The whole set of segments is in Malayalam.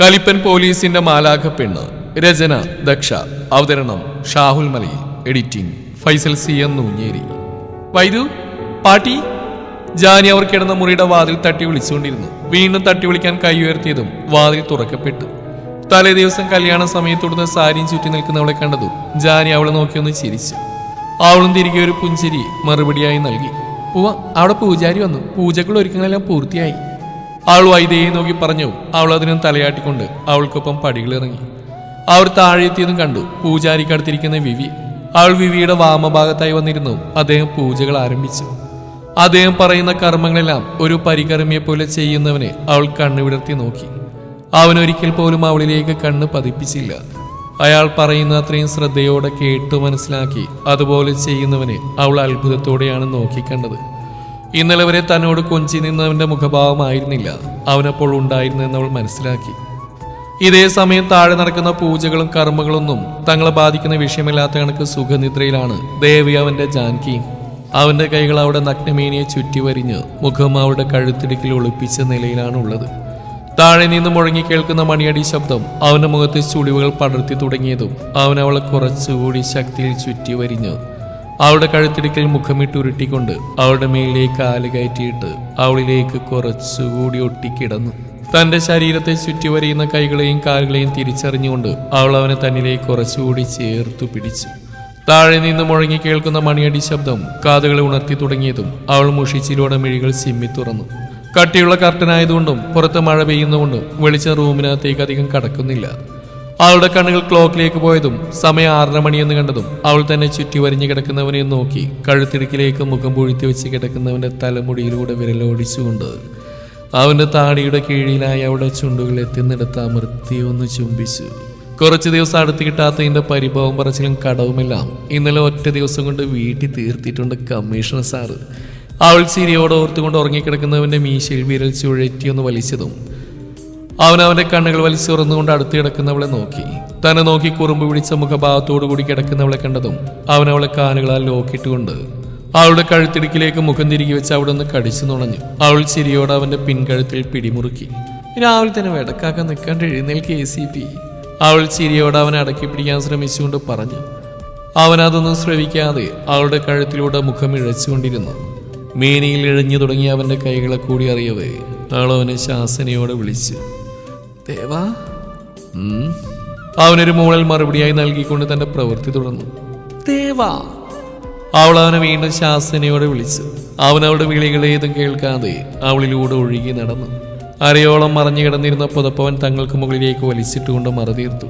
കലിപ്പൻ പോലീസിന്റെ മാലാഖ പെണ്ണ് രചന ദക്ഷ. അവതരണം Shahul Malayil editing Faisal C N Noonjeri. വൈദു പാട്ടി. ജാനി അവർ കിടന്ന മുറിയുടെ വാതിൽ തട്ടി വിളിച്ചുകൊണ്ടിരുന്നു. വീണ്ടും തട്ടി വിളിക്കാൻ കൈ ഉയർത്തിയതും വാതിൽ തുറക്കപ്പെട്ടു. തലേ ദിവസം കല്യാണ സമയത്തൊടുന്ന സാരിയും ചുറ്റി നിൽക്കുന്നവളെ കണ്ടതും ജാനി അവളെ നോക്കിയൊന്ന് ചിരിച്ചു. അവളും തിരികെ ഒരു പുഞ്ചിരി മറുപടിയായി നൽകി. പൂവ അവിടെ പൂജാരി വന്നു. പൂജകൾ ഒരുക്കങ്ങളെല്ലാം പൂർത്തിയായി. അവൾ വൈദേഹിയെ നോക്കി പറഞ്ഞു അവൾ അതിനും തലയാട്ടിക്കൊണ്ട് അവൾക്കൊപ്പം പടികളിറങ്ങി. അവർ താഴെ എത്തിയതും കണ്ടു പൂജാരിക്ക് അടുത്തിരിക്കുന്ന വിവി. അവൾ വിവിയുടെ വാമഭാഗത്തായി വന്നിരുന്നു അദ്ദേഹം പൂജകൾ ആരംഭിച്ചു. അദ്ദേഹം പറയുന്ന കർമ്മങ്ങളെല്ലാം ഒരു പരികർമ്മിയെ പോലെ ചെയ്യുന്നവനെ അവൾ കണ്ണു വിടർത്തി നോക്കി. അവനൊരിക്കൽ പോലും അവളിലേക്ക് കണ്ണ് പതിപ്പിച്ചില്ല. അയാൾ പറയുന്ന അത്രയും ശ്രദ്ധയോടെ കേട്ടു മനസ്സിലാക്കി അതുപോലെ ചെയ്യുന്നവനെ അവൾ അത്ഭുതത്തോടെയാണ് നോക്കിക്കണ്ടത്. ഇന്നലെ വരെ തന്നോട് കൊഞ്ചി നിന്നവന്റെ മുഖഭാവമായിരുന്നില്ല. അവനപ്പോൾ ഉണ്ടായിരുന്നെന്ന് അവൾ മനസ്സിലാക്കി. ഇതേ സമയം താഴെ നടക്കുന്ന പൂജകളും കർമ്മങ്ങളൊന്നും തങ്ങളെ ബാധിക്കുന്ന വിഷയമില്ലാത്ത കണക്ക് സുഖനിദ്രയിലാണ് ദേവി അവന്റെ ജാൻകിയും അവന്റെ കൈകൾ അവിടെ നഗ്നമേനിയെ ചുറ്റി വരിഞ്ഞ് മുഖം അവളുടെ കഴുത്തിടുക്കിൽ ഒളിപ്പിച്ച നിലയിലാണ് ഉള്ളത് താഴെ നിന്ന് മുഴങ്ങി കേൾക്കുന്ന മണിയടി ശബ്ദം അവന്റെ മുഖത്ത് ചുളിവുകൾ പടർത്തി തുടങ്ങിയതും അവൻ അവളെ കുറച്ചുകൂടി ശക്തിയിൽ ചുറ്റി വരിഞ്ഞ് അവളുടെ കഴുത്തിടുക്കിൽ മുഖമിട്ടുരുട്ടിക്കൊണ്ട് അവളുടെ മേലിലേക്ക് കാൽ കയറ്റിയിട്ട് അവളിലേക്ക് കുറച്ചുകൂടി ഒട്ടിക്കിടന്നു. തന്റെ ശരീരത്തെ ചുറ്റി വരയുന്ന കൈകളെയും കാലുകളെയും തിരിച്ചറിഞ്ഞുകൊണ്ട് അവൾ അവനെ തന്നിലേക്ക് കുറച്ചുകൂടി ചേർത്തു പിടിച്ചു. താഴെ നിന്ന് മുഴങ്ങി കേൾക്കുന്ന മണിയടി ശബ്ദം കാതുകളെ ഉണർത്തി തുടങ്ങിയതും അവൾ മുഷിച്ചിലൂടെ മിഴികൾ സിമ്മി തുറന്നു. കട്ടിയുള്ള കർട്ടനായതുകൊണ്ടും പുറത്ത് മഴ പെയ്യുന്നതുകൊണ്ടും വെളിച്ചം റൂമിനകത്തേക്ക് അധികം കടക്കുന്നില്ല. അവളുടെ കണ്ണുകൾ ക്ലോക്കിലേക്ക് പോയതും സമയം ആറര മണിയെന്ന് കണ്ടതും അവൾ തന്നെ ചുറ്റി വരിഞ്ഞു കിടക്കുന്നവനെ നോക്കി കഴുത്തിടുക്കിലേക്ക് മുഖം പൊഴുത്തി വെച്ച് കിടക്കുന്നവന്റെ തലമുടിയിലൂടെ വിരലോടിച്ചുകൊണ്ട് അവന്റെ താടിയുടെ കീഴിലായി അവളുടെ ചുണ്ടുകൾ എത്തുന്നിടത്ത് അമർത്തി ഒന്ന് ചുംബിച്ചു. കുറച്ച് ദിവസം അടുത്ത് കിട്ടാത്തതിന്റെ പരിഭവം പറച്ചിലും കടവുമെല്ലാം ഇന്നലെ ഒറ്റ ദിവസം കൊണ്ട് വീട്ടിൽ തീർത്തിട്ടുണ്ട് കമ്മീഷണർ സാറ്. അവൾ ചിരിയോടെ ഓർത്തുകൊണ്ട് ഉറങ്ങിക്കിടക്കുന്നവന്റെ മീശയിൽ വിരൽ ചുഴറ്റിയൊന്ന് വലിച്ചതും അവൻ അവന്റെ കണ്ണുകൾ വലിച്ചു തുറന്നുകൊണ്ട് അടുത്ത് കിടക്കുന്നവളെ നോക്കി. തന്നെ നോക്കി കുറുമ്പ് പിടിച്ച മുഖഭാവത്തോടു കൂടി കിടക്കുന്നവളെ കണ്ടതും അവൻ അവളെ കാലുകളാൽ ലോക്കിട്ടുകൊണ്ട് അവളുടെ കഴുത്തിടുക്കിലേക്ക് മുഖം തിരികെ വെച്ച് അവിടെ നിന്ന് കടിച്ചു നുണഞ്ഞു. അവൾ ചിരിയോടെ അവന്റെ പിൻകഴുത്തിൽ പിടിമുറുക്കി. രാവിലെ തന്നെ വെടക്കാക്കാൻ നിൽക്കാണ്ട് എഴുന്നേൽക്ക് എ സി പി അവൾ ചിരിയോടെ അവനെ അടക്കി പിടിക്കാൻ ശ്രമിച്ചുകൊണ്ട് പറഞ്ഞു. അവൻ അതൊന്നും ശ്രവിക്കാതെ അവളുടെ കഴുത്തിലൂടെ മുഖം ഇഴച്ചുകൊണ്ടിരുന്നു. മേനിയിൽ ഇഴഞ്ഞു തുടങ്ങിയ അവന്റെ കൈകളെ കൂടി അറിയവേ അവൾ അവനെ ശാസനയോടെ വിളിച്ചു. ദേവാ. അവനൊരു മൂളൽ മറുപടിയായി നൽകിക്കൊണ്ട് തന്റെ പ്രവൃത്തി തുടർന്നു. ദേവാ. അവൾ അവനെ വീണ്ടും ശാസനയോടെ വിളിച്ചു അവൻ അവളുടെ വിളികളേതും കേൾക്കാതെ അവളിലൂടെ ഒഴുകി നടന്നു. അരയോളം മറഞ്ഞു കിടന്നിരുന്ന പുതപ്പവൻ തങ്ങൾക്ക് മുകളിലേക്ക് വലിച്ചിട്ടുകൊണ്ട് മറതീർത്തു.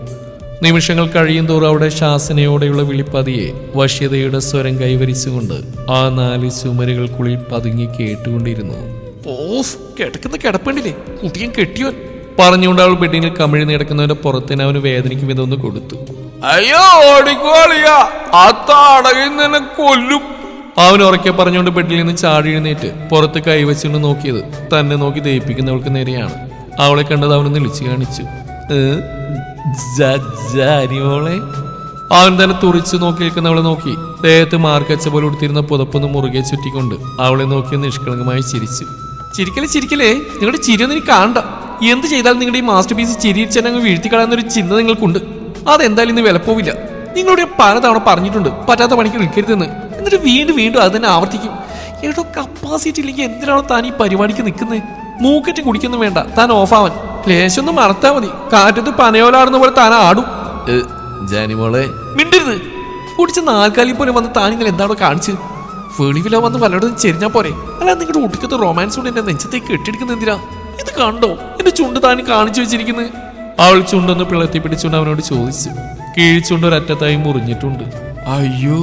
നിമിഷങ്ങൾ കഴിയും തോറും അവിടെ ശാസനയോടെയുള്ള വിളിപ്പതിയെ വശ്യതയുടെ സ്വരം കൈവരിച്ചുകൊണ്ട് ആ നാല് ചുമരുകൾക്കുള്ളിൽ പതുങ്ങി കേട്ടുകൊണ്ടിരുന്നു. ഓഫ് കിടക്കുന്ന കിടപ്പുണ്ടില്ലേ? കുട്ടിയും കെട്ടിയോൻ പറഞ്ഞുകൊണ്ട് അവൾ ബെഡിങ്ങിൽ കമിഴ്ന്ന് കിടക്കുന്നവന്റെ പുറത്തിന് അവന് വേദനിക്കും ഇതൊന്ന് കൊടുത്തു. അയ്യോ ഓടിക്കോളിയ ആ താടകയിൽ നിന്നെ കൊല്ലും. അവൻ ഉറക്കെ പറഞ്ഞുകൊണ്ട് ബെഡിൽ നിന്ന് ചാടി എഴുന്നേറ്റ് പുറത്ത് കൈവച്ചുകൊണ്ട് നോക്കിയത് തന്നെ നോക്കി ദയിപ്പിക്കുന്നവൾക്ക് നേരെയാണ്. അവളെ കണ്ടത് അവനൊന്ന് വിളിച്ചു കാണിച്ചു. "ഏ, അവൻ തന്നെ തുറിച്ചു നോക്കി നിൽക്കുന്നവളെ നോക്കി. ദേഹത്ത് മാർക്കച്ച പോലെ ഉടുത്തിരുന്ന പുതപ്പൊന്ന് മുറുകെ ചുറ്റിക്കൊണ്ട് അവളെ നോക്കി നിഷ്കളങ്കമായി ചിരിച്ചു. ചിരിക്കലേ ചിരിക്കലേ നിങ്ങളുടെ ചിരിയൊന്നും എനിക്ക് കാണണ്ട. എന്ത് ചെയ്താൽ നിങ്ങളുടെ ഈ മാസ്റ്റർ പീസ് ചിരിച്ചെന്നങ്ങ് വീഴ്ത്തി കളയാന്നൊരു ചിന്ത നിങ്ങൾക്കുണ്ട്. അതെന്തായാലും ഇന്ന് വിലപ്പോവില്ല നിങ്ങളുടെ ഞാൻ പലതവണ പറഞ്ഞിട്ടുണ്ട് പറ്റാത്ത പണിക്ക് നിൽക്കരുതെന്ന് എന്നിട്ട് വീണ്ടും വീണ്ടും അത് തന്നെ ആവർത്തിക്കും. ഏട്ടോ കപ്പാസിറ്റി ഇല്ലെങ്കിൽ എന്തിനാണോ താൻ ഈ പരിപാടിക്ക് നിൽക്കുന്നത്? മൂക്കറ്റ് കുടിക്കൊന്നും വേണ്ട താൻ ഓഫാവാൻ. ലേശൊന്നും മറത്താ മതി. കാറ്റത്ത് പനയോലാടുന്ന പോലെ താൻ ആടും. ജാനിമോളെ മിണ്ടരുത്. കുടിച്ച നാൽക്കാലി പോലെ വന്ന് താൻ ഇങ്ങനെ എന്താണോ കാണിച്ച്? വെളിവില വന്ന് പലയിടത്തും ചെരിഞ്ഞാ പോരെ. അല്ല നിങ്ങളുടെ ഒടുക്കത്തെ റൊമാൻസ് കൊണ്ട് എന്റെ നെഞ്ചത്തേക്ക് കെട്ടിയെടുക്കുന്ന എന്തിനാ? കണ്ടോ? എന്റെ ചുണ്ട് താൻ കാണിച്ചു വെച്ചിരിക്കുന്നത് അവൾ ചുണ്ടൊന്ന് പിളർത്തി പിടിച്ചുകൊണ്ട് അവനോട് ചോദിച്ചു. കീഴ്ചുണ്ട് ഒരറ്റത്തായി മുറിഞ്ഞിട്ടുണ്ട്. അയ്യോ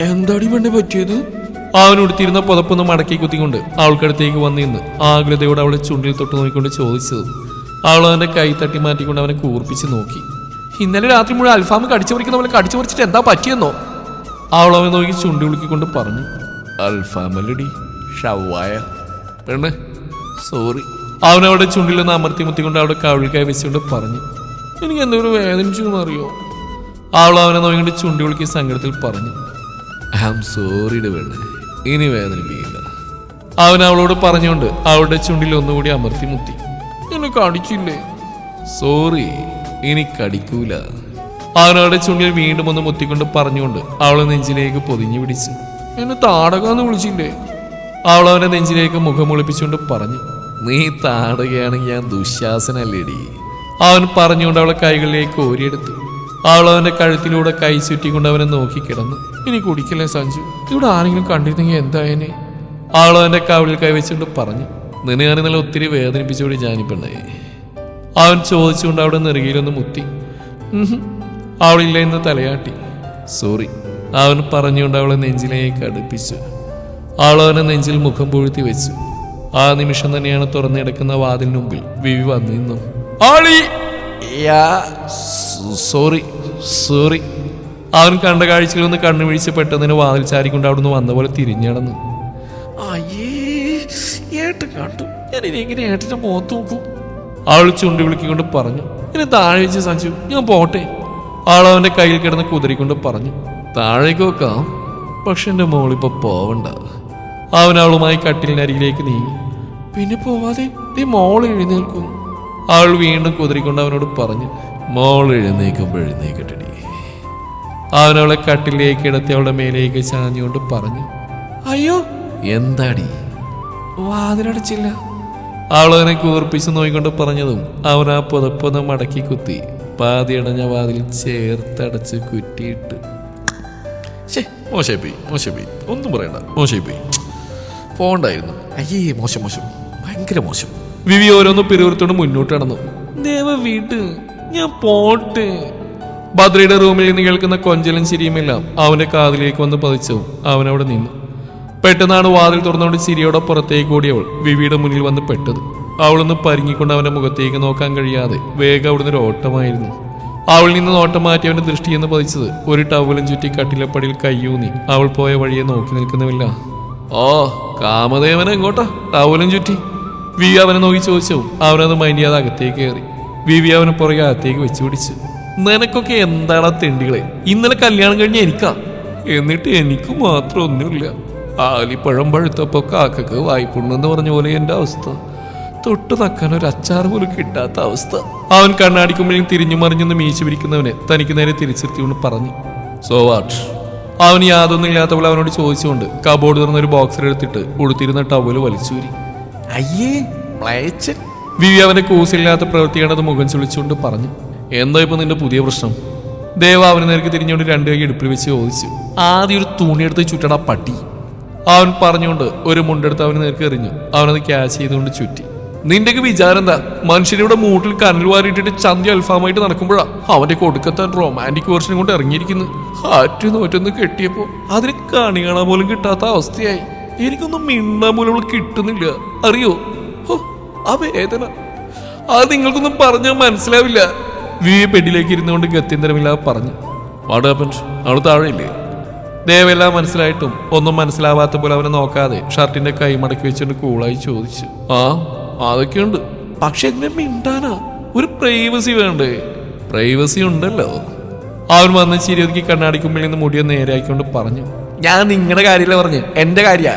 എന്താടി പെണ്ണെ പറ്റിയത്? അവനോടുത്തിരുന്ന പുതപ്പൊന്ന് മടക്കി കുത്തിക്കൊണ്ട് അവൾക്കടുത്തേക്ക് വന്നിന്ന് ആകുലതയോടെ അവളെ ചുണ്ടിൽ തൊട്ട് നോക്കിക്കൊണ്ട് ചോദിച്ചത്. അവൾ അവന്റെ കൈ തട്ടി മാറ്റിക്കൊണ്ട് അവനെ കൂർപ്പിച്ച് നോക്കി. ഇന്നലെ രാത്രി മുഴുവൻ അൽഫാം കടിച്ചു പറിക്കുന്ന പോലെ കടിച്ചു പറിച്ചിട്ട് എന്താ പറ്റിയെന്നോ? അവൾ അവനെ നോക്കി ചുണ്ടി വിളിക്കൊണ്ട് പറഞ്ഞു. അൽഫാമല്ലടി ഷവായ. പെണ്ണ് സോറി അവൻ ചുണ്ടിലൊന്ന് അമർത്തി മുത്തിക്കൊണ്ട് അവിടെ കവിൾ കൈ വെച്ചുകൊണ്ട് പറഞ്ഞു എനിക്ക് എന്തൊരു വേദനിച്ചു അറിയോ അവൾ അവനെ നോക്കിക്കൊണ്ട് ചുണ്ടി വിളിക്കി സങ്കടത്തിൽ പറഞ്ഞു ഐ ആം സോറി ഇനി വേദനിപ്പിക്കില്ല. അവൻ അവളോട് പറഞ്ഞുകൊണ്ട് അവളുടെ ചുണ്ടിൽ ഒന്നുകൂടി അമർത്തി മുത്തി എന്നെ കടിച്ചില്ലേ? സോറി ഇനി കടിക്കൂല. അവനവളുടെ ചുണ്ടിൽ വീണ്ടും ഒന്ന് മുത്തിക്കൊണ്ട് പറഞ്ഞുകൊണ്ട് അവൾ നെഞ്ചിലേക്ക് പൊതിഞ്ഞു പിടിച്ചു എന്നെ താടകാന്ന് വിളിച്ചില്ലേ? അവൾ അവനെ നെഞ്ചിലേക്ക് മുഖം ഒളിപ്പിച്ചുകൊണ്ട് പറഞ്ഞു നീ താടുകയാണെങ്കിൽ ഞാൻ ദുശ്ശാസനല്ലേടി അവൻ പറഞ്ഞുകൊണ്ട് അവളെ കൈകളിലേക്ക് ഓരിയെടുത്തു അവൾ അവന്റെ കഴുത്തിലൂടെ കൈ ചുറ്റിക്കൊണ്ട് അവനെ നോക്കി കിടന്നു. ഇനി കുടിക്കല്ലേ സഞ്ജു? ഇവിടെ ആരെങ്കിലും കണ്ടിരുന്നെങ്കിൽ എന്തായനെ അവൾ അവന്റെ കവിളിൽ കൈവച്ചുകൊണ്ട് പറഞ്ഞു. നിന്നെ ഇന്നലെ ഒത്തിരി വേദനിപ്പിച്ചുകൂടി ജാനിപ്പെണ്ണേ അവൻ ചോദിച്ചുകൊണ്ട് അവിടെ നെറുകയിലൊന്ന് മുത്തി. അവളില്ല എന്ന് തലയാട്ടി. സോറി അവൻ പറഞ്ഞുകൊണ്ട് അവളെ നെഞ്ചിലേക്ക് അടുപ്പിച്ചു. അവൾ അവനെ നെഞ്ചിൽ മുഖം പൂഴ്ത്തി വെച്ചു. ആ നിമിഷം തന്നെയാണ് തുറന്നെടുക്കുന്ന വാതിലിന് മുമ്പിൽ വിവി വന്നു നിന്നു. ആളി! Sorry sorry. അവൻ കണ്ട കാഴ്ചയിൽ നിന്ന് കണ്ണു വീഴ്ച പെട്ടെന്ന് വാതിൽ ചാരിക്കൊണ്ട് അവിടുന്ന് വന്ന പോലെ തിരിഞ്ഞടന്നു അയ്യേ ഏട്ടൻ കണ്ടു. ഞാൻ ഇനി എങ്ങനെ ഏട്ടന്റെ മുഖത്ത് നോക്കും? അവൾ ചുണ്ടി വിളിക്കൊണ്ട് പറഞ്ഞു എന്നെ താഴെ വെച്ച് സഞ്ചു ഞാൻ പോട്ടെ. ആൾ അവന്റെ കയ്യിൽ കിടന്ന് കുതിരിക്കൊണ്ട് പറഞ്ഞു താഴേക്ക് വെക്കാം. പക്ഷെ എന്റെ മോളിപ്പോ പോവണ്ട. അവൻ അവളുമായി കട്ടിലിനരികിലേക്ക് നീങ്ങി. പിന്നെ പോവാതെ നീ മോൾ എഴുന്നേൽക്കും അവൾ വീണ്ടും കുതിരിക്കൊണ്ട് അവനോട് പറഞ്ഞു മോൾ എഴുന്നേക്കുമ്പോൾ എഴുന്നേക്കട്ടെടി അവനവളെ കട്ടിലേക്ക് ഇടത്തി അവളുടെ മേലേക്ക് ചാഞ്ഞുകൊണ്ട് പറഞ്ഞു അയ്യോ എന്താടി? വാതിലടച്ചില്ല. അവളവനെ കൂർപ്പിച്ച് നോയിക്കൊണ്ട് പറഞ്ഞതും അവൻ ആ പുതപ്പൊന്ന് മടക്കി കുത്തി പാതി പാതിയടഞ്ഞ വാതിൽ ചേർത്തടച്ച് കുറ്റിയിട്ട്. ശേ മോശമായി മോശമായി ഒന്നും പറയണ്ട മോശമായി പോണ്ടായിരുന്നു അയ്യേ മോശം മോശം. ഭയങ്കര മോശം. വിവി ഓരോന്ന് പിറുവിറുത്തോണ്ട് മുന്നോട്ട് നടന്നു. ദേവ വീട്ട്. ഞാൻ പോട്ടെ. ഭദ്രയുടെ റൂമിൽ നിന്ന് കേൾക്കുന്ന കൊഞ്ചലും ചിരിയുമെല്ലാം അവന്റെ കാതിലേക്ക് വന്ന് പതിച്ചു. അവനവിടെ നിന്നു. പെട്ടെന്നാണ് വാതിൽ തുറന്നുകൊണ്ട് ചിരിയോടെ പുറത്തേക്ക് ഓടിയവൾ വിവിയുടെ മുന്നിൽ വന്ന് പെട്ടത്. അവളൊന്ന് പരിങ്ങിക്കൊണ്ട് അവന്റെ മുഖത്തേക്ക് നോക്കാൻ കഴിയാതെ വേഗം അവിടുന്ന് ഒരു ഓട്ടമായിരുന്നു. അവളിൽ നിന്ന് നോട്ടം മാറ്റി അവന്റെ ദൃഷ്ടിയെന്ന് പതിച്ചത് ഒരു ടവലും ചുറ്റി കട്ടിലപ്പടിയിൽ കയ്യൂന്നി അവൾ പോയ വഴിയെ നോക്കി നിൽക്കുന്നുമില്ല ഓ കാമദേവൻ എങ്ങോട്ടാ ടവലും ചുറ്റി. വി അവനെ നോക്കി ചോദിച്ചു അവനത് മൈൻഡ് ചെയ്യാതെ അകത്തേക്ക് കയറി. വി വി അവനെ പുറകെ അകത്തേക്ക് വെച്ചു പിടിച്ചു. നിനക്കൊക്കെ എന്താടാ തെണ്ടികളെ? ഇന്നലെ കല്യാണം കഴിഞ്ഞ എനിക്കാ? എന്നിട്ട് എനിക്ക് മാത്രം ഒന്നുമില്ല. ആലിപ്പഴം പഴുത്തപ്പോ കാക്കക്ക് വായ്പുണ്ണെന്ന് പറഞ്ഞ പോലെ എന്റെ അവസ്ഥ. തൊട്ട് നക്കാൻ ഒരു അച്ചാർ പോലും കിട്ടാത്ത അവസ്ഥ. അവൻ കണ്ണാടിക്കുമ്പോഴും തിരിഞ്ഞു മറിഞ്ഞൊന്ന് മീശ പിരിക്കുന്നവനെ തനിക്ക് നേരെ തിരിച്ചെത്തിയോണ്ട് പറഞ്ഞു. So what? അവൻ യാതൊന്നും ഇല്ലാത്തപ്പോൾ അവനോട് ചോദിച്ചുകൊണ്ട് കബോർഡ് തുറന്ന ഒരു ബോക്സർ എടുത്തിട്ട് ഉടുത്തിരുന്ന ടവൽ വലിച്ചൂരി. അയ്യേ. വിവി അവന്റെ കൂസില്ലാത്ത പ്രവൃത്തിയാണത് മുഖം ചുളിച്ചുകൊണ്ട് പറഞ്ഞു എന്താ ഇപ്പൊ നിന്റെ പുതിയ പ്രശ്നം? ദേവ അവന് നേർക്ക് തിരിഞ്ഞുകൊണ്ട് രണ്ട് കൈ എടുപ്പിൽ വെച്ച് ചോദിച്ചു ആദ്യം ഒരു തുണിയെടുത്ത് ചുറ്റടാ പട്ടി. അവൻ പറഞ്ഞുകൊണ്ട് ഒരു മുണ്ടെടുത്ത് അവന് നേർക്ക് എറിഞ്ഞു അവനത് ക്യാച്ച് ചെയ്തുകൊണ്ട് ചുറ്റി. നിന്റെയൊക്കെ വിചാരം എന്താ? മനുഷ്യനിവിടെ മൂട്ടിൽ കനൽ വാരിയിട്ടിട്ട് ചന്തി അൽഫാമായിട്ട് നടക്കുമ്പോഴാ അവന്റെ കൊടുക്കത്താൻ റൊമാന്റിക് വേർഷൻ കൊണ്ട് ഇറങ്ങിയിരിക്കുന്നു. ആറ്റു നോറ്റൊന്ന് കെട്ടിയപ്പോ അതിന് കണി കാണാൻ പോലും കിട്ടാത്ത അവസ്ഥയായി. എനിക്കൊന്നും മിണ്ടാൻ പോലും അവൾ കിട്ടുന്നില്ല. അറിയോ? ആ വേദന. അത് നിങ്ങൾക്കൊന്നും പറഞ്ഞാൽ മനസ്സിലാവില്ല. വി ബെഡിലേക്ക് ഇരുന്നുകൊണ്ട് ഗത്യന്തരമില്ലാതെ പറഞ്ഞു. വാടാപ്പൻ അവൾ താഴെയില്ലേ? ദേവെല്ലാം മനസ്സിലായിട്ടും ഒന്നും മനസ്സിലാവാത്ത പോലെ അവനെ നോക്കാതെ ഷർട്ടിന്റെ കൈ മടക്കി വെച്ചുകൊണ്ട് കൂളായി ചോദിച്ചു. ആ? അതൊക്കെയുണ്ട്. പക്ഷെ എങ്ങനെ മിണ്ടാനാ? ഒരു പ്രൈവസി വേണ്ടേ? പ്രൈവസി ഉണ്ടല്ലോ. അവൻ വന്ന് ചിരിയൊതുക്കി കണ്ണാടിക്കുമ്പിൽ നിന്ന് മുടിയെ നേരെയാക്കിക്കൊണ്ട് പറഞ്ഞു ഞാൻ നിങ്ങളുടെ കാര്യമല്ല പറഞ്ഞു? എന്റെ കാര്യ?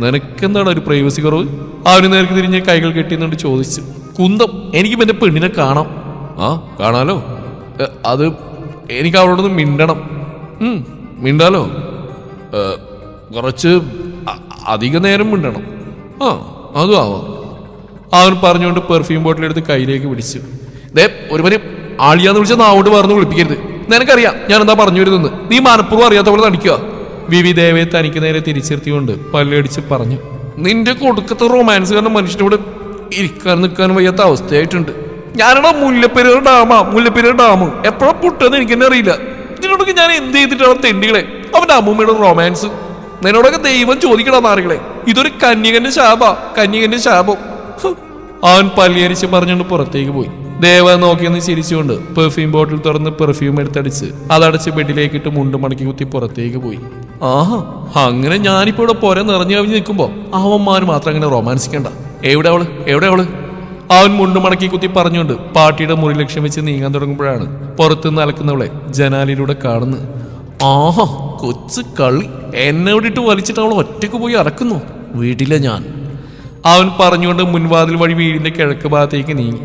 നിനക്കെന്താണ് ഒരു പ്രൈവസി കുറവ്? അവന് നേർക്ക് തിരിഞ്ഞ് കൈകൾ കെട്ടിയെന്നുകൊണ്ട് ചോദിച്ചു കുന്തം എനിക്ക് എന്റെ പെണ്ണിനെ കാണാം. ആ കാണാലോ? അത് എനിക്ക് അവളോടൊന്ന് മിണ്ടണം. മിണ്ടാലോ? കുറച്ച് അധിക നേരം മിണ്ടണം. ആ അതും ആവാം. അവൻ പറഞ്ഞുകൊണ്ട് പെർഫ്യൂം ബോട്ടിൽ എടുത്ത് കയ്യിലേക്ക് പിടിച്ചു. ദേ ഒരുവന് ആളിയാന്ന് വിളിച്ച നാവോട് പറഞ്ഞു വിളിപ്പിക്കരുത്. നിനക്കറിയാം ഞാൻ എന്താ പറഞ്ഞു വരുന്നത് നീ മനഃപൂർവം അറിയാത്ത പോലെ നടിക്കുക വിവി ദേവയെ തനിക്ക് നേരെ തിരിച്ചെത്തിക്കൊണ്ട് പല്ലടിച്ച് പറഞ്ഞു നിന്റെ കൊടുക്കത്തെ റൊമാൻസ് കാരണം മനുഷ്യനോട് ഇരിക്കാൻ നിൽക്കാൻ വയ്യാത്ത അവസ്ഥയായിട്ടുണ്ട്. ഞാനടാ മുല്ലപ്പെരിയാർ ഡാമാ? മുല്ലപ്പെരിയാർ ഡാം എപ്പോഴാ പൊട്ടെന്ന് എനിക്ക് തന്നെ അറിയില്ല. നിന്നോടൊക്കെ ഞാൻ എന്ത് ചെയ്തിട്ടാണ് തെണ്ടികളെ? അവന്റെ അമ്മൂമ്മയുടെ റൊമാൻസ് നിന്നോടൊക്കെ ദൈവം ചോദിക്കടാ നാറികളെ? ഇതൊരു കന്യകന്റെ ശാപ കന്യകന്റെ ശാപം. അവൻ പല്ലിയരിച്ച് പറഞ്ഞുകൊണ്ട് പുറത്തേക്ക് പോയി. ദേവ നോക്കിയെന്ന് ചിരിച്ചുകൊണ്ട് പെർഫ്യൂം ബോട്ടിൽ തുറന്ന് പെർഫ്യൂം എടുത്തടിച്ച് അതടച്ച് ബെഡിലേക്കിട്ട് മുണ്ട് മടക്കി കുത്തി പുറത്തേക്ക് പോയി. ആഹാ അങ്ങനെ ഞാനിപ്പോ ഇവിടെ പുര നിറഞ്ഞു കവിഞ്ഞ് നിൽക്കുമ്പോ അവന്മാര് മാത്രം അങ്ങനെ റൊമാൻസിക്കണ്ട. എവിടെ അവൾ? എവിടെ അവൾ? അവൻ മുണ്ട് മടക്കി കുത്തി പറഞ്ഞുകൊണ്ട് പാട്ടിയുടെ മുറി ലക്ഷ്യം വെച്ച് നീങ്ങാൻ തുടങ്ങുമ്പോഴാണ് പുറത്തുനിന്ന് അലക്കുന്നവളെ ജനാലിലൂടെ കാണുന്നത്. ആഹാ കൊച്ചു കളി. എന്നെ വിട്ടിട്ട് വലിച്ചിട്ട് അവൾ ഒറ്റയ്ക്ക് പോയി അറക്കുന്നു. വീട്ടിലെ ഞാൻ. അവൻ പറഞ്ഞുകൊണ്ട് മുൻവാതിൽ വഴി വീടിന്റെ കിഴക്ക് ഭാഗത്തേക്ക് നീങ്ങി.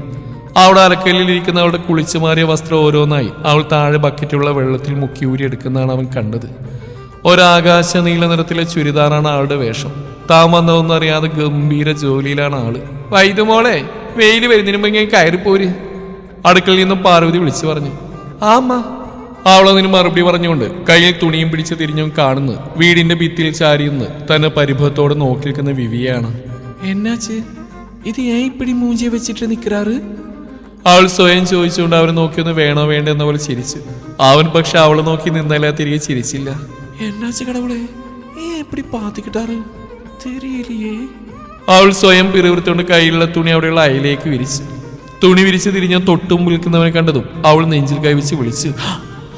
അവിടെ അലക്കല്ലിലിരിക്കുന്ന അവളുടെ കുളിച്ചു മാറിയ വസ്ത്രം ഓരോന്നായി. അവൾ താഴെ ബക്കറ്റുള്ള വെള്ളത്തിൽ മുക്കി ഊരിയെടുക്കുന്നതാണ് അവൻ കണ്ടത്. ഒരാകാശ നീല നിറത്തിലെ ചുരിദാറാണ് ആളുടെ വേഷം. താൻ വന്നതൊന്നും അറിയാതെ ഗംഭീര ജോലിയിലാണ് ആൾ. വൈദ്യമോളെ വെയിൽ വരുന്നതിന് മുമ്പ് ഇങ്ങനെ കയറിപ്പോര്. അടുക്കളയിൽ നിന്നും പാർവതി വിളിച്ചു പറഞ്ഞു. ആമ്മ അവളതിന് മറുപടി പറഞ്ഞുകൊണ്ട് കയ്യിൽ തുണിയും പിടിച്ച് തിരിഞ്ഞും കാണുന്നു. വീടിന്റെ ഭിത്തിയിൽ ചാരിയുന്ന്. തന്നെ പരിഭവത്തോടെ നോക്കി നിൽക്കുന്ന വിവിയാണ്. എന്നാച്ച്? ഇത് ഏൻ ഇപ്പടി മൂഞ്ചി വെച്ചിട്ട് നിൽക്കാറ് അവൾ സ്വയം ചോദിച്ചുകൊണ്ട് അവൻ നോക്കിയൊന്ന് വേണോ വേണ്ട എന്ന പോലെ ചിരിച്ചു. അവൻ പക്ഷെ അവളെ നോക്കി നിന്നല്ല തിരികെ ചിരിച്ചില്ല. എന്നാച്ച് കടവളെ ഏ എപ്പടി പാത്തിക്കിട്ടാറ്? തിരിയില്ലേ അവൾ സ്വയം പിറുവിറുത്തോണ്ട് കയ്യിലുള്ള തുണി അവിടെയുള്ള അയലേക്ക് വിരിച്ചു. തുണി വിരിച്ച് തിരിഞ്ഞ തൊട്ടും വിൽക്കുന്നവനെ കണ്ടതും അവൾ നെഞ്ചിൽ കൈവച്ച് വിളിച്ചു.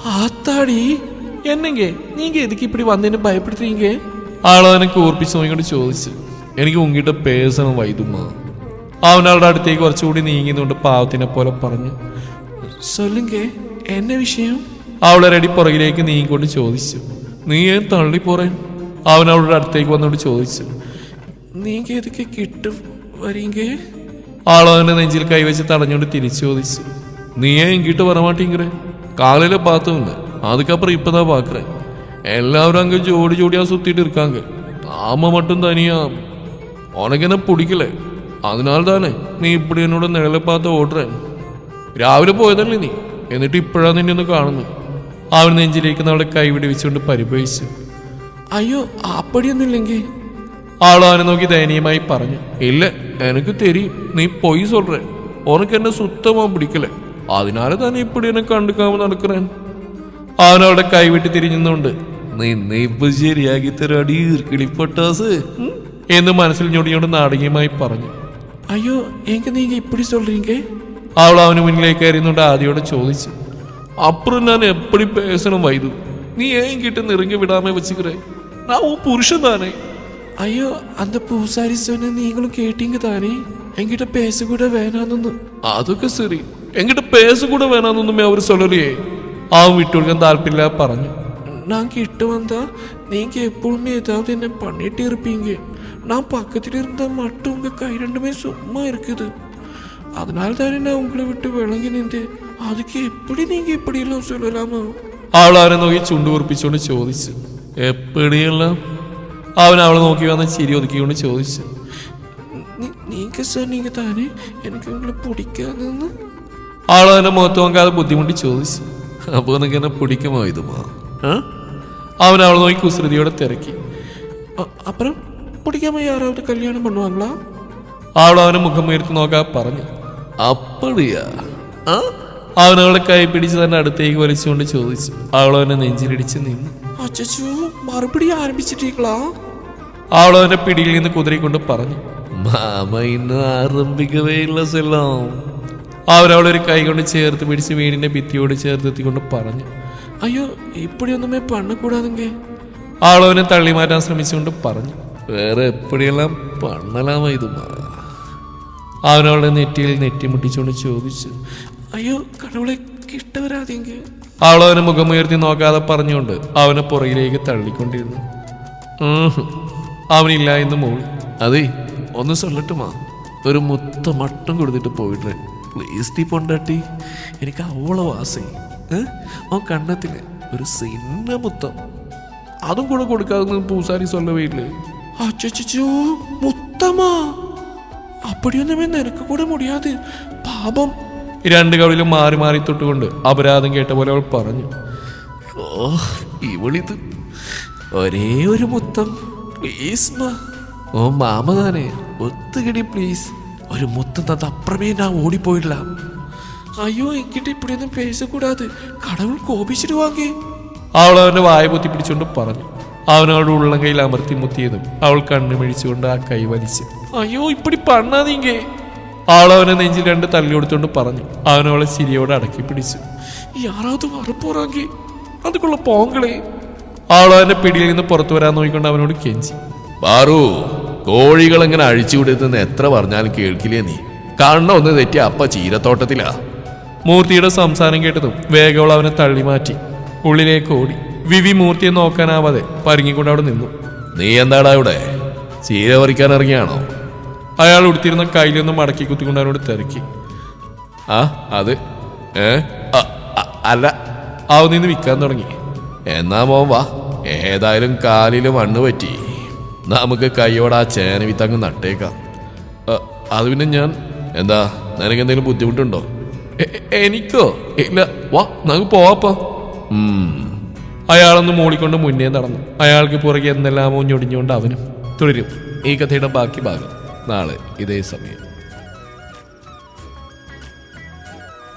ആത്താടി എന്നെങ്കേ? നീങ്ക ഇതിക്ക് ഇപ്പടി വന്നതിന് ഭയപ്പെടുത്തീങ്കേ? ആളവനെ കൂർപ്പിച്ച് നോക്കിക്കൊണ്ട് ചോദിച്ചു. എനിക്ക് ഉങ്കിട്ട പേഴ്സണൽ വൈദ്യുമ്മ അവൻ അവളുടെ അടുത്തേക്ക് കുറച്ചുകൂടി നീങ്ങിന്നുകൊണ്ട് പാവത്തിനെ പോലെ പറഞ്ഞു സൊല്ലുങ്കേ എന്നെ വിഷയം അവളെ റെഡി പുറകിലേക്ക് നീങ്ങിക്കൊണ്ട് ചോദിച്ചു നീ ഏൻ തള്ളി പോറേൻ അവൻ അവളുടെ അടുത്തേക്ക് വന്നുകൊണ്ട് ചോദിച്ചു നീങ്ക ഏതൊക്കെ കിട്ടും വരീങ്കേ ആളവന്റെ നെഞ്ചിൽ കൈവച്ച് തടഞ്ഞുകൊണ്ട് തിരിച്ചു ചോദിച്ചു നീ ഏൻ ഇങ്ങിട്ട് வரமாட்டீங்கிற காலையில பார்த்தவங்க அதுக்கப்புறம் இப்பதான் பார்க்குறேன் எல்லாரும் அங்க ஜோடி ஜோடியா சுத்திட்டு இருக்காங்க நாம மட்டும் தனியா உனக்கு என்ன பிடிக்கல அதனால தானே നീ இப்படி എന്നോട് നിഴലെ പാത്ത് രാവിലെ പോയതല്ലേ നീ? എന്നിട്ട് ഇപ്പോഴാ നിന്നെ ഒന്ന് കാണുന്നു അവൻ നെഞ്ചിലേക്ക് അവളെ കൈവിടി വെച്ചുകൊണ്ട് പരിഭവിച്ചു. അയ്യോ അപ്പടിയൊന്നുമില്ലെങ്കിൽ ആളാനെ നോക്കി ദയനീയമായി പറഞ്ഞു ഇല്ല എനിക്ക് തെരി നീ പോയി സൊല്ലേ ഉനക്ക് എന്നെ സുത്തമാ പിടിക്കലേ. അതിനാലെ തന്നെ ഇപ്പടി എന്നെ കണ്ടുക്കാമ നടക്കണേ. അവനവിടെ കൈവിട്ട് തിരിഞ്ഞുണ്ട് നീ നീ ഇപ്പൊ ശരിയാക്കി തരാടി ഈർക്കിളി എന്ന് മനസ്സിൽ ഞൊടിയോട് നാടകീയമായി പറഞ്ഞു. അയ്യോ എങ്ക നീ ഇപ്പടി ചൊല്ലിരിക്കേ? അവൾ അവന് മുന്നിലേക്ക് എറിയുന്നുണ്ട് ആദ്യയോട് ചോദിച്ചു. അപ്പുറം ഞാൻ എപ്പടി പേസണം വൈദു? നീ ഏം കിട്ടും നിറങ്ങി വിടാമേ വെച്ചുക്കറേ. നാ ഓ പുരുഷൻ താനേ. അയ്യോ അന്ത പൂസാരി സോനെ നീങ്ങളും കേട്ടിങ്ക താനേ. എങ്കിട്ട പേസ് കൂടെ വേണാന്നൊന്ന്. അതൊക്കെ ശരി. എങ്കിട്ട പേസ് കൂടെ വേണമെന്നൊന്നും അവർ സൊല്ലലിയേ ആ വിട്ടുകൊടുക്കാൻ താല്പര്യമില്ല പറഞ്ഞു. ഞാൻ കിട്ടുവന്താ? നീക്ക് എപ്പോഴും ഏതാവത് എന്നെ പണിയിട്ട് நான் பக்கத்துல இருந்தா மட்டும் உங்க கை ரெண்டுமே சும்மா இருக்குது அதனால தானே நான் உங்களை விட்டு விளங்கி நின்று அதுக்கு எப்படி நீங்க இப்படி எல்லாம் சொல்லலாமா അവൾ അവനെ നോക്കി ചുണ്ടു ഉറപ്പിച്ചുകൊണ്ട് ചോദിച്ചു എപ്പടിയെല്ലാം അവൻ അവളെ നോക്കി വന്ന് ചിരി ഒതുക്കിക്കൊണ്ട് ചോദിച്ചു നീങ്ക சொன்னீங்க தானே എനിക്ക് നിങ്ങളെ പിടിക്കാതെന്ന് അവൾ അവന്റെ മുഖത്ത് നോക്കാതെ ബുദ്ധിമുട്ടി ചോദിച്ചു അപ്പൊ നിനക്ക് എന്നെ പിടിക്കുമോ ഇതുമാ അവൻ അവളെ നോക്കി കുസൃതിയോടെ തിരക്കി "അ- അപ്പുറം பிடிக்காம யாராவது കല്യാണം പണുവാങ്ങളാ അവൾ അവന് മുഖം ഉയർത്തി നോക്കാ പറഞ്ഞു. അപ്പടിയാ? ആ? കൈ പിടിച്ച് തന്നെ അടുത്തേക്ക് വലിച്ചുകൊണ്ട് ചോദിച്ചു. അവളവനെ അവനെ നെഞ്ചിലിടിച്ച് നിന്നു. അച്ചു മറുപടി ആരംഭിച്ചിട്ടേക്കളാ? അവൾ പിടിയിൽ നിന്ന് കുതിരിക്കൊണ്ട് പറഞ്ഞു. മാമ ഇന്ന് ആരംഭിക്കവേ ഇല്ല സെല്ലാം. അവരവളൊരു കൈ കൊണ്ട് ചേർത്ത് പിടിച്ച് വീടിന്റെ ഭിത്തിയോട് ചേർത്തെത്തിക്കൊണ്ട് പറഞ്ഞു. അയ്യോ ഇപ്പഴൊന്നുമേ പണ്ണക്കൂടാതെങ്കിൽ അവളവനെ തള്ളി മാറ്റാൻ ശ്രമിച്ചുകൊണ്ട് പറഞ്ഞു. വേറെ എപ്പോഴെല്ലാം പണ്ണലാമ ഇതുമാ അവനവളുടെ നെറ്റിയിൽ നെറ്റിമുട്ടിച്ചുകൊണ്ട് ചോദിച്ചു അയ്യോ കടവളെ കിട്ടവരാതെങ്കിൽ അവളവന് മുഖമുയർത്തി നോക്കാതെ പറഞ്ഞുകൊണ്ട് അവനെ പുറകിലേക്ക് തള്ളിക്കൊണ്ടിരുന്നു. അവനില്ല എന്ന് മോളി. അതേ ഒന്ന് സൊല്ലട്ടുമാ ഒരു മുത്ത മട്ടം കൊടുത്തിട്ട് പോയിട്ട്. പ്ലീസ് തീ പൊണ്ടാട്ടി എനിക്ക് അവളെ വാസി. ഓ കണ്ണത്തിന് ഒരു സിന്ന മുത്തം. അതും കൂടെ കൊടുക്കാതെ പൂസാരി സ്വല്ല വീട്ടിൽ അച്ചോ മുത്തമാ അപ്പടിയൊന്നുമേ നിനക്ക് കൂടെ മുടിയാതെ. പാപം. രണ്ട് കവിലും മാറി മാറി തൊട്ടുകൊണ്ട് അപരാധം കേട്ട പോലെ അവൾ പറഞ്ഞു. ഓ ഇവളിത് ഒരേ ഒരു മുത്തം. പ്ലീസ് മാ. ഓ മാമ താനേ ഒത്തുകിടി പ്ലീസ് ഒരു മുത്തം തന്ന അപ്പുറമേ ഞാൻ ഓടിപ്പോയില്ല അയ്യോ എങ്കിട്ട് ഇപ്പടിയൊന്നും പേശക്കൂടാതെ കടവുൾ കോപിച്ചിടുവാങ്ങി അവൾ അവന്റെ വായ പൊത്തി പിടിച്ചുകൊണ്ട് പറഞ്ഞു. ഉള്ളം കയ്യിൽ അമർത്തി മുത്തിയതും അവൾ കണ്ണു മിഴിച്ചുകൊണ്ട് ആ കൈ വലിച്ചു. അയ്യോ ഇപ്പടി പണ്ണാതീങ്കേ ആളവനെ നെഞ്ചിൽ രണ്ട് തള്ളി കൊടുത്തുകൊണ്ട് പറഞ്ഞു. അവനവളെ ചിരിയോടെ അടക്കി പിടിച്ചു. യാറാത് വറപ്പോറാങ്കി. അതുക്കുള്ള പോങ്കളെ. ആളവന്റെ പിടിയിൽ നിന്ന് പുറത്തു വരാൻ നോക്കിക്കൊണ്ട് അവനോട് കെഞ്ചി. ബാറു കോഴികൾ എങ്ങനെ അഴിച്ചു വിടുന്നെന്ന് എത്ര പറഞ്ഞാലും കേൾക്കില്ലേ നീ? കണ്ണ ഒന്ന് തെറ്റി അപ്പ ചീരത്തോട്ടത്തിലാ. മൂർത്തിയുടെ സംസാരം കേട്ടതും വേഗവൾ അവനെ തള്ളി മാറ്റി ഉള്ളിലേക്ക് ഓടി. വിവി മൂർത്തിയെ നോക്കാനാവാതെ പരുങ്ങിക്കൊണ്ട് അവിടെ നിന്നു. നീ എന്താടാ ഇവിടെ? ചീര പറിക്കാൻ ഇറങ്ങിയാണോ? അയാൾ ഉടുത്തിരുന്ന കയ്യിലൊന്നും മടക്കി കുത്തിക്കൊണ്ട് അവനോട് തിരക്കി ആ അത്? ഏ? അല്ല. അവ നിന്ന് വിൽക്കാൻ തുടങ്ങി. എന്നാ മോൻ വാ. ഏതായാലും കാലിൽ മണ്ണ് പറ്റി. നമുക്ക് കൈയോടെ ആ ചേന വിത്തങ്ങ് നട്ടേക്കാം. അത് പിന്നെ ഞാൻ എന്താ നിനക്ക് എന്തെങ്കിലും ബുദ്ധിമുട്ടുണ്ടോ എനിക്കോ? ഇല്ല. വാ നമുക്ക് പോവാപ്പാ. ഉം, അയാളൊന്ന് മൂളിക്കൊണ്ട് മുന്നേ നടന്നു. അയാൾക്ക് പുറകെ എന്തെല്ലാമോ ഞൊടിഞ്ഞുകൊണ്ട് അവനും തുടരും. ഈ കഥയുടെ ബാക്കി ഭാഗം നാളെ ഇതേ സമയം.